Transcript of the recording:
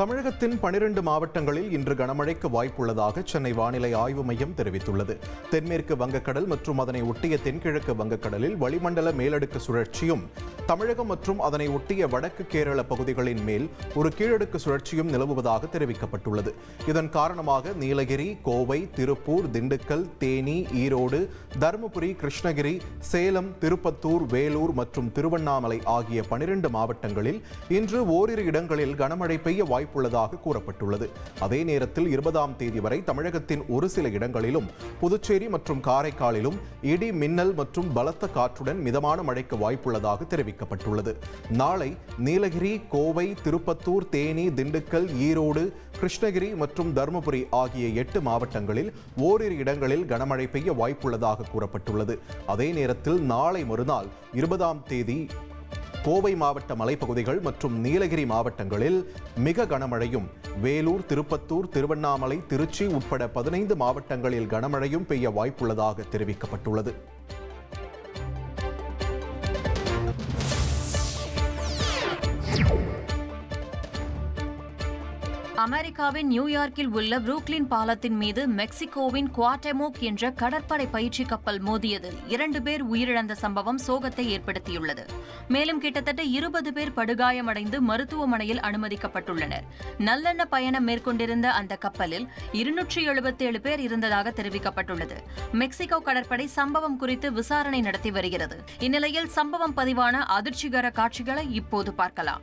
தமிழகத்தின் பனிரெண்டு மாவட்டங்களில் இன்று கனமழைக்கு வாய்ப்புள்ளதாக சென்னை வானிலை ஆய்வு மையம் தெரிவித்துள்ளது. தென்மேற்கு வங்கக்கடல் மற்றும் அதனை ஒட்டிய தென்கிழக்கு வங்கக்கடலில் வளிமண்டல மேலடுக்கு சுழற்சியும் தமிழகம் மற்றும் அதனை ஒட்டிய வடக்கு கேரள பகுதிகளின் மேல் ஒரு கீழடுக்கு சுழற்சியும் நிலவுவதாக தெரிவிக்கப்பட்டுள்ளது. இதன் காரணமாக நீலகிரி கோவை திருப்பூர் திண்டுக்கல் தேனி ஈரோடு தருமபுரி கிருஷ்ணகிரி சேலம் திருப்பத்தூர் வேலூர் மற்றும் திருவண்ணாமலை ஆகிய பனிரெண்டு மாவட்டங்களில் இன்று ஓரிரு இடங்களில் கனமழை பெய்ய வாய்ப்புள்ளதாக கூறப்பட்டுள்ளது. அதே நேரத்தில் இருபதாம் தேதி வரை தமிழகத்தின் ஒரு சில இடங்களிலும் புதுச்சேரி மற்றும் காரைக்காலிலும் இடி மின்னல் மற்றும் பலத்த காற்றுடன் மிதமான மழைக்கு வாய்ப்புள்ளதாக தெரிவிக்கப்பட்டுள்ளது. அறிவிக்கப்பட்டுள்ளது. நாளை நீலகிரி கோவை திருப்பத்தூர் தேனி திண்டுக்கல் ஈரோடு கிருஷ்ணகிரி மற்றும் தருமபுரி ஆகிய எட்டு மாவட்டங்களில் ஓரிரு இடங்களில் கனமழை பெய்ய வாய்ப்புள்ளதாக கூறப்பட்டுள்ளது. அதே நேரத்தில் நாளை மறுநாள் இருபதாம் தேதி கோவை மாவட்ட மலைப்பகுதிகள் மற்றும் நீலகிரி மாவட்டங்களில் மிக கனமழையும் வேலூர் திருப்பத்தூர் திருவண்ணாமலை திருச்சி உட்பட பதினைந்து மாவட்டங்களில் கனமழையும் பெய்ய வாய்ப்புள்ளதாக தெரிவிக்கப்பட்டுள்ளது. அமெரிக்காவின் நியூயார்க்கில் உள்ள புரூக்லின் பாலத்தின் மீது மெக்சிகோவின் குவாட்டெமோக் என்ற கடற்படை பயிற்சி கப்பல் மோதியதில் இரண்டு பேர் உயிரிழந்த சம்பவம் சோகத்தை ஏற்படுத்தியுள்ளது. மேலும் கிட்டத்தட்ட இருபது பேர் படுகாயமடைந்து மருத்துவமனையில் அனுமதிக்கப்பட்டுள்ளனர். நல்லெண்ண பயணம் மேற்கொண்டிருந்த அந்த கப்பலில் இருநூற்றி எழுபத்தேழு பேர் இருந்ததாக தெரிவிக்கப்பட்டுள்ளது. மெக்சிகோ கடற்படை சம்பவம் குறித்து விசாரணை நடத்தி வருகிறது. இந்நிலையில் சம்பவம் பதிவான அதிர்ச்சிகர காட்சிகளை இப்போது பார்க்கலாம்.